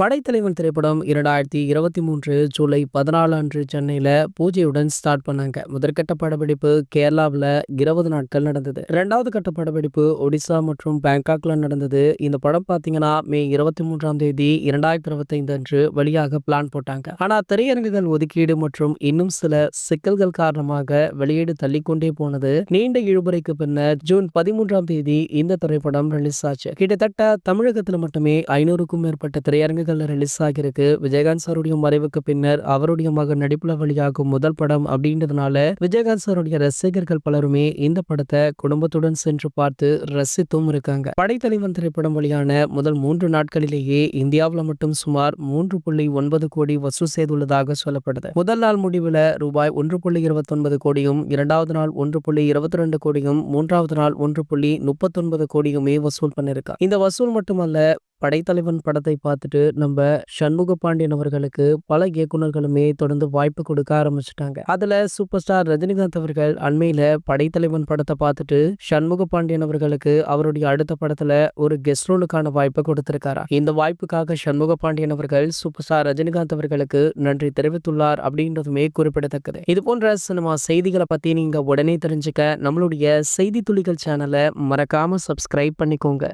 படைத்தலைவன் திரைப்படம் இரண்டாயிரத்தி இருபத்தி மூன்று ஜூலை பதினாலு அன்று சென்னையில பூஜையுடன் ஸ்டார்ட் பண்ணாங்க. முதற்கட்ட படப்பிடிப்பு கேரளாவில் இருபது நாட்கள் நடந்தது. இரண்டாவது கட்ட படப்பிடிப்பு ஒடிசா மற்றும் பேங்காக்ல நடந்தது. இந்த படம் பார்த்தீங்கன்னா மே இருபத்தி மூன்றாம் தேதி இரண்டாயிரத்தி இருபத்தைந்து அன்று வழியாக பிளான் போட்டாங்க. ஆனால் திரையரங்குகள் ஒதுக்கீடு மற்றும் இன்னும் சில சிக்கல்கள் காரணமாக வெளியீடு தள்ளிக்கொண்டே போனது. நீண்ட இழுபறைக்கு பின்னர் ஜூன் பதிமூன்றாம் தேதி இந்த திரைப்படம் ரிலீஸ் ஆச்சு. கிட்டத்தட்ட தமிழகத்தில் மட்டுமே ஐநூறுக்கும் மேற்பட்ட திரையரங்குகள் ரிலீஸ் ஆகியிருக்கு. விஜயகாந்த் சாருடைய மறைவுக்கு பின்னர் அவருடைய மகன் நடிப்புல வழியாகும் முதல் படம் அப்படின்றதுனால விஜயகாந்த் சாருடைய ரசிகர்கள் பலருமே இந்த படத்தை குடும்பத்துடன் சென்று பார்த்து ரசித்தும் இருக்காங்க. படைத்தலைவன் திரைப்படம் வழியான முதல் மூன்று நாட்களிலேயே இந்தியாவில் மட்டும் சுமார் மூன்று புள்ளி ஒன்பது கோடி வசூல் செய்துள்ளதாக சொல்லப்படுது. முதல் நாள் முடிவில் ரூபாய் ஒன்று புள்ளி இருபத்தி ஒன்பது கோடியும் இரண்டாவது நாள் ஒன்று புள்ளி இருபத்தி ரெண்டு கோடியும் மூன்றாவது நாள் ஒன்று புள்ளி முப்பத்தொன்பது கோடியுமே வசூல் பண்ணிருக்கா இந்த வசூல் மட்டுமல்ல படைத்தலைவன் படத்தை பார்த்துட்டு நம்ம சண்முக பாண்டியன் அவர்களுக்கு பல இயக்குனர்களுமே தொடர்ந்து வாய்ப்பு கொடுக்க ஆரம்பிச்சிட்டாங்க. அதுல சூப்பர் ஸ்டார் ரஜினிகாந்த் அவர்கள் அண்மையில படைத்தலைவன் படத்தை பார்த்துட்டு சண்முக பாண்டியன் அவர்களுக்கு அவருடைய அடுத்த படத்துல ஒரு கெஸ்ட் ரோலுக்கான வாய்ப்பை கொடுத்திருக்காரா? இந்த வாய்ப்புக்காக சண்முக பாண்டியன் அவர்கள் சூப்பர் ஸ்டார் ரஜினிகாந்த் அவர்களுக்கு நன்றி தெரிவித்துள்ளார் அப்படின்றதுமே குறிப்பிடத்தக்கது. இது போன்ற சினிமா செய்திகளை பத்தி நீங்க உடனே தெரிஞ்சுக்க நம்மளுடைய செய்தி துளிகள் சேனலை மறக்காம சப்ஸ்கிரைப் பண்ணிக்கோங்க.